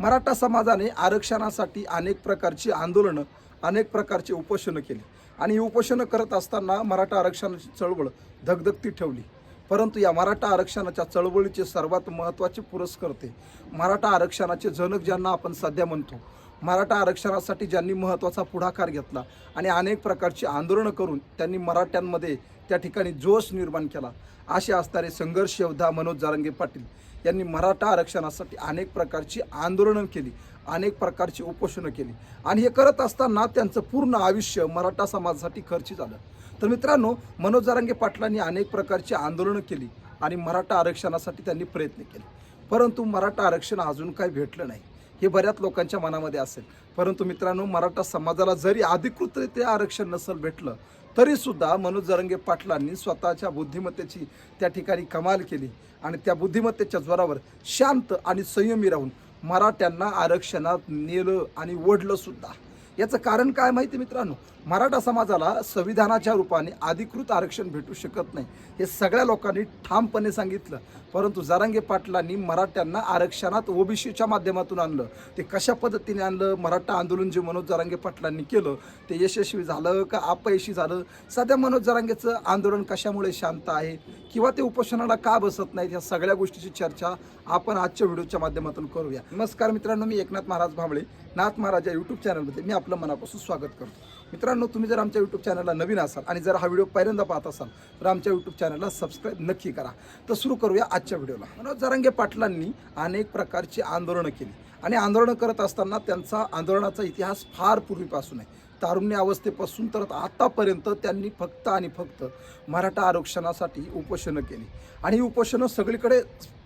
मराठा समाजाने आरक्षणासाठी अनेक प्रकारची आंदोलनं अनेक प्रकारचे उपोषणं केली. आणि ही उपोषणं करत असताना मराठा आरक्षणाची चळवळ धगधगती ठेवली. परंतु या मराठा आरक्षणाच्या चळवळीचे सर्वात महत्त्वाचे पुरस्कर्ते मराठा आरक्षणाचे जनक ज्यांना आपण सध्या म्हणतो मराठा आरक्षणासाठी ज्यांनी महत्त्वाचा पुढाकार घेतला आणि अनेक प्रकारची आंदोलनं करून त्यांनी मराठ्यांमध्ये त्या ठिकाणी जोश निर्माण केला असे असणारे संघर्ष योद्धा मनोज जारंगे पाटील यांनी मराठा आरक्षणासाठी अनेक प्रकारची आंदोलनं केली अनेक प्रकारची उपोषणं केली. आणि हे करत असताना त्यांचं पूर्ण आयुष्य मराठा समाजासाठी खर्ची झालं. तर मित्रांनो मनोजारंगे पाटलांनी अनेक प्रकारची आंदोलनं केली आणि मराठा आरक्षणासाठी त्यांनी प्रयत्न केले. परंतु मराठा आरक्षण अजून काही भेटलं नाही. हे बऱ्याच लोकांच्या मनामध्ये असेल. परंतु मित्रांनो मराठा समाजाला जरी अधिकृतरित्या आरक्षण नसेल भेटलं तरीसुद्धा मनोज जरंगे पाटलांनी स्वतःच्या बुद्धिमत्तेची त्या ठिकाणी कमाल केली आणि त्या बुद्धिमत्तेच्या जोरावर शांत आणि संयमी राहून मराठ्यांना आरक्षणात नेलं आणि ओढलं सुद्धा. याचं कारण काय माहिती मित्रांनो? मराठा समाजाला संविधानाच्या रूपाने अधिकृत आरक्षण भेटू शकत नाही. हे सगळ्या लोकांनी ठामपणे सांगितलं. परंतु जरांगे पाटलांनी मराठ्यांना आरक्षणात ओबीसीच्या माध्यमातून आणलं. ते कशा पद्धतीने आणलं? मराठा आंदोलन जे मनोज जरांगे पाटलांनी केलं ते यशस्वी झालं का अपयशी झालं? सध्या मनोज जरांगेचं आंदोलन कशामुळे शांत आहे? किंवा ते उपोषणाला का बसत नाहीत? या सगळ्या गोष्टीची चर्चा आपण आजच्या व्हिडिओच्या माध्यमातून करूया. नमस्कार मित्रांनो मी एकनाथ महाराज भांबळे. नाथ महाराज या यूट्यूब चॅनलमध्ये मी आपलं मनापासून स्वागत करतो. मित्रांनो तुम्ही जर आमच्या यूट्यूब चॅनलला नवीन असाल आणि जर हा व्हिडिओ पहिल्यांदा पाहत असाल तर आमच्या यूट्यूब चॅनलला सबस्क्राईब नक्की करा. तर सुरू करूया आजच्या व्हिडिओला मनोज जरांगे पाटलांनी अनेक प्रकारची आंदोलनं केली. आणि आंदोलनं करत असताना त्यांचा आंदोलनाचा इतिहास फार पूर्वीपासून आहे. तारुण्य अवस्थेपासून तर आतापर्यंत त्यांनी फक्त आणि फक्त मराठा आरक्षणासाठी उपोषणं केली. आणि ही उपोषणं सगळीकडे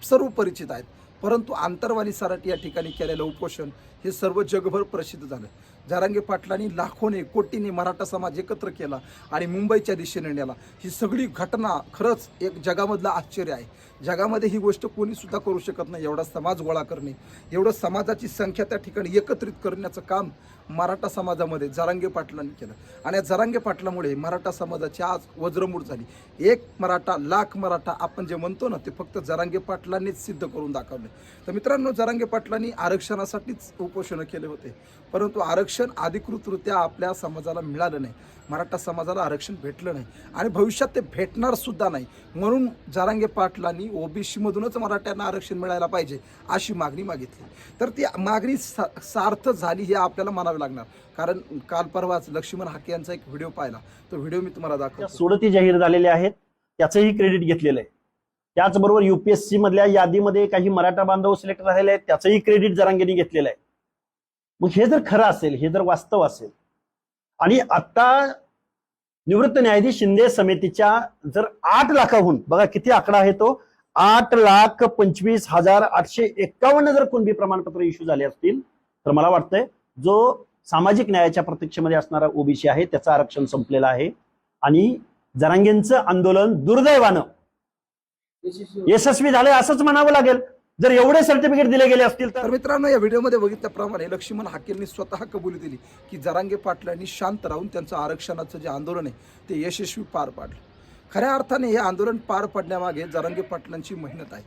सर्व परिचित आहेत. परंतु आंतरवाली सराटी या ठिकाणी केलेलं उपोषण हे सर्व जगभर प्रसिद्ध झालं. जारांगे पाटलांनी लाखोने कोटीने मराठा समाज एकत्र केला आणि मुंबईच्या दिशेने नेला. ही सगळी घटना खरंच एक जगामधलं आश्चर्य आहे. जगामध्ये ही गोष्ट कोणीसुद्धा करू शकत नाही एवढा समाज गोळा करणे एवढं समाजाची संख्या त्या ठिकाणी एकत्रित करण्याचं काम मराठा समाजामध्ये जरांगे पाटलांनी केलं. आणि या जरांगे पाटलामुळे मराठा समाजाची आज वज्रमूठ झाली. एक मराठा लाख मराठा आपण जे म्हणतो ना ते फक्त जरांगे पाटलांनीच सिद्ध करून दाखवले. तर मित्रांनो जरांगे पाटलांनी आरक्षणासाठीच उपोषणं केले होते. परंतु आरक्षण अधिकृतरित्या आपल्या समाजाला मिळालं नाही. मराठा समाजाला आरक्षण भेटलं नाही आणि भविष्यात ते भेटणार सुद्धा नाही. म्हणून जारांगे पाटलांनी ओबीसीमधूनच मराठ्यांना आरक्षण मिळायला पाहिजे अशी मागणी मागितली. तर ती मागणी सा सार्थ झाली हे आपल्याला म्हणावे लागणार. कारण काल परवाच लक्ष्मण हाके यांचा एक व्हिडिओ पाहिला. तो व्हिडिओ मी तुम्हाला दाखव सोडती जाहीर झालेले आहेत. त्याचंही क्रेडिट घेतलेलं आहे. त्याचबरोबर युपीएससी मधल्या यादीमध्ये काही मराठा बांधव सिलेक्ट झालेले आहेत. त्याचंही क्रेडिट जरांगेने घेतलेलं आहे. मग हे जर खरं असेल हे जर वास्तव असेल आणि आता निवृत्त न्यायाधीश शिंदे समितीच्या जर आठ लाखाहून बघा किती आकडा आहे तो आठ लाख पंचवीस हजार आठशे एक्कावन्न जर कुणबी प्रमाणपत्र इश्यू झाले असतील तर मला वाटतंय जो सामाजिक न्यायाच्या प्रतीक्षेमध्ये असणारा ओबीसी आहे त्याचं आरक्षण संपलेलं आहे. आणि जरांगेंचं आंदोलन दुर्दैवानं यशस्वी झालंय असंच म्हणावं लागेल. जर एवढे सर्टिफिकेट दिले गेले असतील तर? मित्रांनो या व्हिडिओमध्ये बघितल्याप्रमाणे लक्ष्मण हाकेलनी स्वतः कबुली दिली की जरांगे पाटलांनी शांत राहून त्यांचं आरक्षणाचं जे आंदोलन आहे ते यशस्वी पार पाडलं. खऱ्या अर्थाने हे आंदोलन पार पाडण्यामागे जरांगे पाटलांची मेहनत आहे.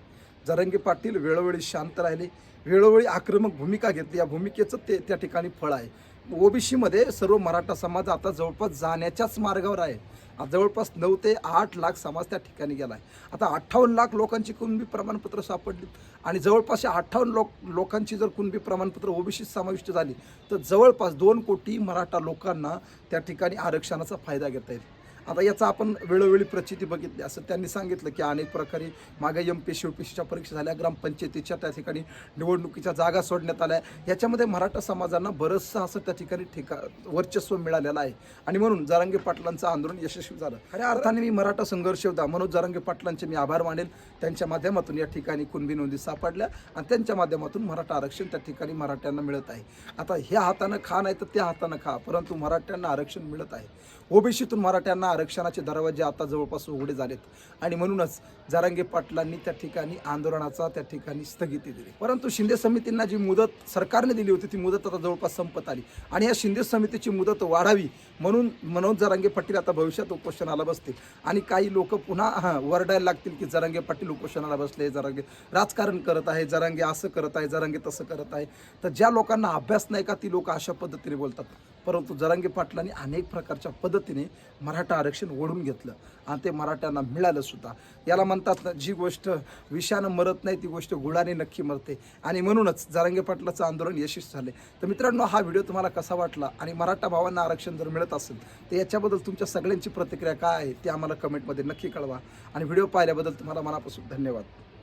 जरंगे पाटील वेळोवेळी शांत राहिले वेळोवेळी आक्रमक भूमिका घेतली. या भूमिकेचं ते त्या ठिकाणी फळ आहे. ओबीसीमध्ये सर्व मराठा समाज आता जवळपास जाण्याच्याच मार्गावर आहे. जवळपास नऊ ते आठ लाख समाज त्या ठिकाणी गेला आहे आता अठ्ठावन्न लाख लोकांची कुणबी प्रमाणपत्र सापडली आणि जवळपास अठ्ठावन्न लोक लोकांची जर कुणबी प्रमाणपत्र ओबीसीत समाविष्ट झाली तर जवळपास दोन कोटी मराठा लोकांना त्या ठिकाणी आरक्षणाचा फायदा घेता येईल. आता याचा आपण वेळोवेळी प्रचिती बघितली असं. त्यांनी सांगितलं की अनेक प्रकारे मागे एम पी सी पीसीच्या परीक्षा झाल्या. ग्रामपंचायतीच्या त्या ठिकाणी निवडणुकीच्या जागा सोडण्यात आल्या. याच्यामध्ये मराठा समाजांना बरंचसं असं त्या ठिकाणी ठिका वर्चस्व मिळालेलं आहे. आणि म्हणून जारांगे पाटलांचं आंदोलन यशस्वी झालं. खऱ्या अर्थाने मी मराठा संघर्ष होता. मनोज जारांगे पाटलांचे मी आभार मानेल. त्यांच्या माध्यमातून या ठिकाणी कुणबी नोंदी सापडल्या. आणि त्यांच्या माध्यमातून मराठा आरक्षण त्या ठिकाणी मराठ्यांना मिळत आहे. आता ह्या हातानं खा नाही तर त्या हातानं खा. परंतु मराठ्यांना आरक्षण मिळत आहे. ओबीसीतून मराठ्यांना आरक्षणाचे दरवाजे आता जवळपास उघडे झालेत. आणि म्हणूनच जारांगे पाटलांनी त्या ठिकाणी आंदोलनाचा त्या ठिकाणी स्थगिती दिली. परंतु शिंदे समितींना जी मुदत सरकारने दिली होती ती मुदत आता जवळपास संपत आली. आणि या शिंदे समितीची मुदत वाढावी म्हणून मनोज जरांगे पाटील आता भविष्यात उपोषणाला बसतील. आणि काही लोक पुन्हा हां वरडायला लागतील की जरांगे पाटील उपोषणाला बसले जरांगे राजकारण करत आहे जरांगे असं करत आहे जरांगे तसं करत आहे. तर ज्या लोकांना अभ्यास नाही का ती लोक अशा पद्धतीने बोलतात. परंतु जरांगे पाटलांनी अनेक प्रकारच्या पद्धतीने मराठा आरक्षण ओढून घेतलं आणि ते मराठ्यांना मिळालं सुद्धा. याला म्हणतात ना जी गोष्ट विषानं मरत नाही ती गोष्ट गुळाने नक्की मरते. आणि म्हणूनच जरांगे पाटलाचं आंदोलन यशस्वी झाले. तर मित्रांनो हा व्हिडिओ तुम्हाला कसा वाटला आणि मराठा भावांना आरक्षण जर मिळत असेल तर याच्याबद्दल तुमच्या सगळ्यांची प्रतिक्रिया काय आहे ती आम्हाला कमेंटमध्ये नक्की कळवा. आणि व्हिडिओ पाहिल्याबद्दल तुम्हाला मनापासून धन्यवाद.